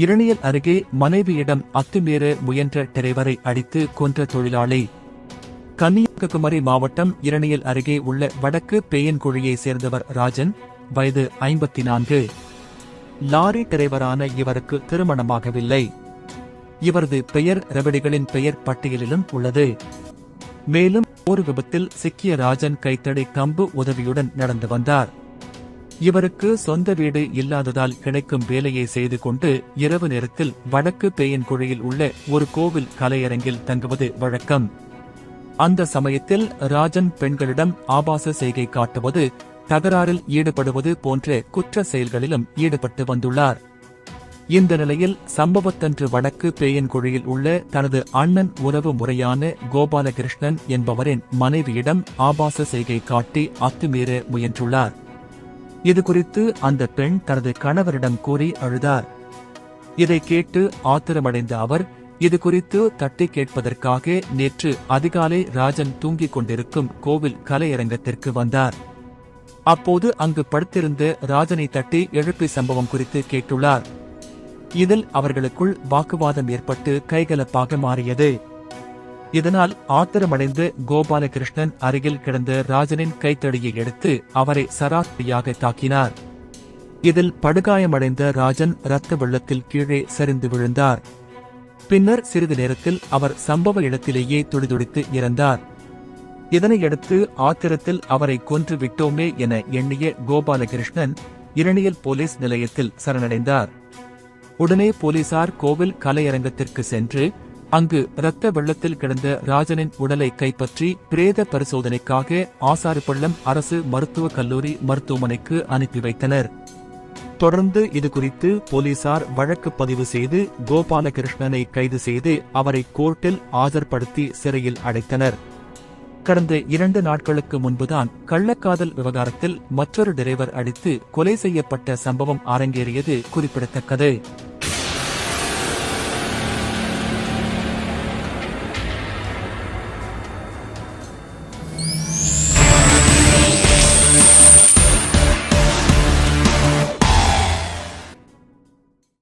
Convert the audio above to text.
இரணியல் அருகே மனைவியிடம் அத்துமீற முயன்ற டிரைவரை அடித்து கொன்ற தொழிலாளி. கன்னியாகுமரி மாவட்டம் இரணியல் அருகே உள்ள வடக்கு பேயன்குழியை சேர்ந்தவர் ராஜன் வயது ஐம்பத்தி நான்கு லாரி டிரைவரான இவருக்கு திருமணமாகவில்லை. இவரது பெயர் ரவடிகளின் பெயர் பட்டியலிலும் உள்ளது. மேலும் ஒரு விபத்தில் சிக்கிய ராஜன் கைத்தடி கம்பு உதவியுடன் நடந்து வந்தார். இவருக்கு சொந்த வீடு இல்லாததால் கிடைக்கும் வேலையை செய்து கொண்டு இரவு நேரத்தில் வடக்கு பேயன்குழியில் உள்ள ஒரு கோவில் கலையரங்கில் தங்குவது வழக்கம். அந்த சமயத்தில் ராஜன் பெண்களிடம் ஆபாச செய்கை காட்டுவது தகராறில் ஈடுபடுவது போன்ற குற்ற செயல்களிலும் ஈடுபட்டு வந்துள்ளார். இந்த நிலையில் சம்பவத்தன்று வடக்கு பேயன்குழியில் உள்ள தனது அண்ணன் உறவு முறையான கோபாலகிருஷ்ணன் என்பவரின் மனைவியிடம் ஆபாச செய்கை காட்டி அத்துமீற முயன்றுள்ளார். இது குறித்து அந்த பெண் தனது கணவரிடம் கூறி அழுதார். இதை கேட்டு ஆத்திரமடைந்த அவர் இது குறித்து தட்டி கேட்பதற்காக நேற்று அதிகாலை ராஜன் தூங்கிக் கொண்டிருக்கும் கோவில் கலையரங்கத்திற்கு வந்தார். அப்போது அங்கு படுத்திருந்த ராஜனை தட்டி எழுப்பி சம்பவம் குறித்து கேட்டுள்ளார். இதில் அவர்களுக்குள் வாக்குவாதம் ஏற்பட்டு கைகலப்பாக மாறியது. இதனால் ஆத்திரமடைந்த கோபாலகிருஷ்ணன் அருகில் கிடந்த ராஜனின் கைத்தடியை எடுத்து அவரை சராசரியாக தாக்கினார். இதில் படுகாயமடைந்த ராஜன் இரத்த வெள்ளத்தில் கீழே சரிந்து விழுந்தார். பின்னர் சிறிது நேரத்தில் அவர் சம்பவ இடத்திலேயே துடிதுடித்து இறந்தார். இதனையடுத்து ஆத்திரத்தில் அவரை கொன்று விட்டோமே என எண்ணிய கோபாலகிருஷ்ணன் இரணியல் போலீஸ் நிலையத்தில் சரணடைந்தார். உடனே போலீசார் கோவில் கலையரங்கத்திற்கு சென்று அங்கு இரத்த வெள்ளத்தில் கிடந்த ராஜனின் உடலை கைப்பற்றி பிரேத பரிசோதனைக்காக ஆசாரிப்பள்ளம் அரசு மருத்துவக் கல்லூரி மருத்துவமனைக்கு அனுப்பி வைத்தனர். தொடர்ந்து இதுகுறித்து போலீசார் வழக்கு பதிவு செய்து கோபாலகிருஷ்ணனை கைது செய்து அவரை கோர்ட்டில் ஆஜர்படுத்தி சிறையில் அடைத்தனர். கடந்த இரண்டு நாட்களுக்கு முன்புதான் கள்ளக்காதல் விவகாரத்தில் மற்றொரு டிரைவர் அடித்து கொலை செய்யப்பட்ட சம்பவம் அரங்கேறியது குறிப்பிடத்தக்கது.